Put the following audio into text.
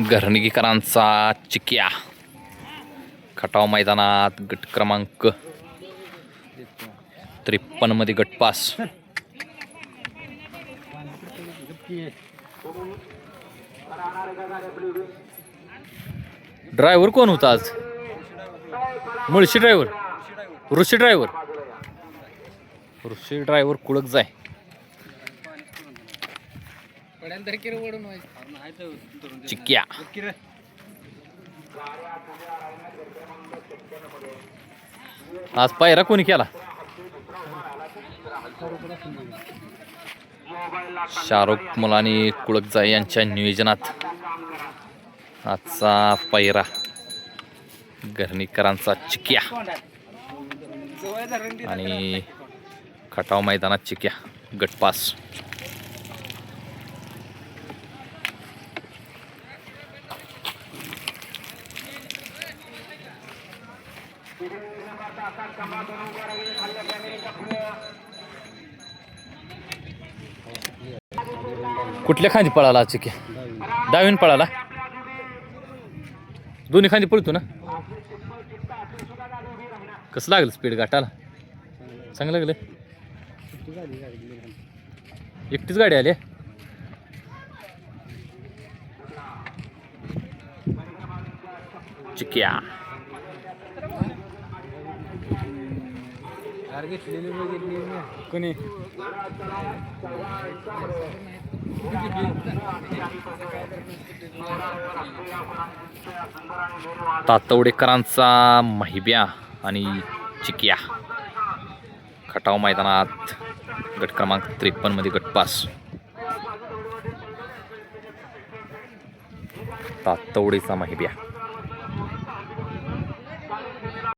घरणीकरांचा चिक्या. खटाव मैदानात गट क्रमांक त्रेपन्नमध्ये गटपास ड्रायव्हर कोण होता आज? Mulshi driver. Rishi driver. Rishi driver कुळक जाय चिक्या. आज पायरा कोणी केला? शाहरुख मुलानी कुळकजाई यांच्या नियोजनात आजचा पायरा घरणीकरांचा चिक्या. आणि खटाव मैदानात चिक्या. गटपास. कुठल्या खांदी पळाला आज चिक्या डावीन पळाला? दोन्ही खांदी पळतो ना? कसं लागलं स्पीड गाठाला चांगलं लागलं? एकटीच गाडी आली? आहे? चिक्या कोणी? तातवडेकरांचा महिब्या आणि चिकिया. खटाव मैदानात गट क्रमांक त्रेपन्नमध्ये गटपास तातवडेचा महिब्या.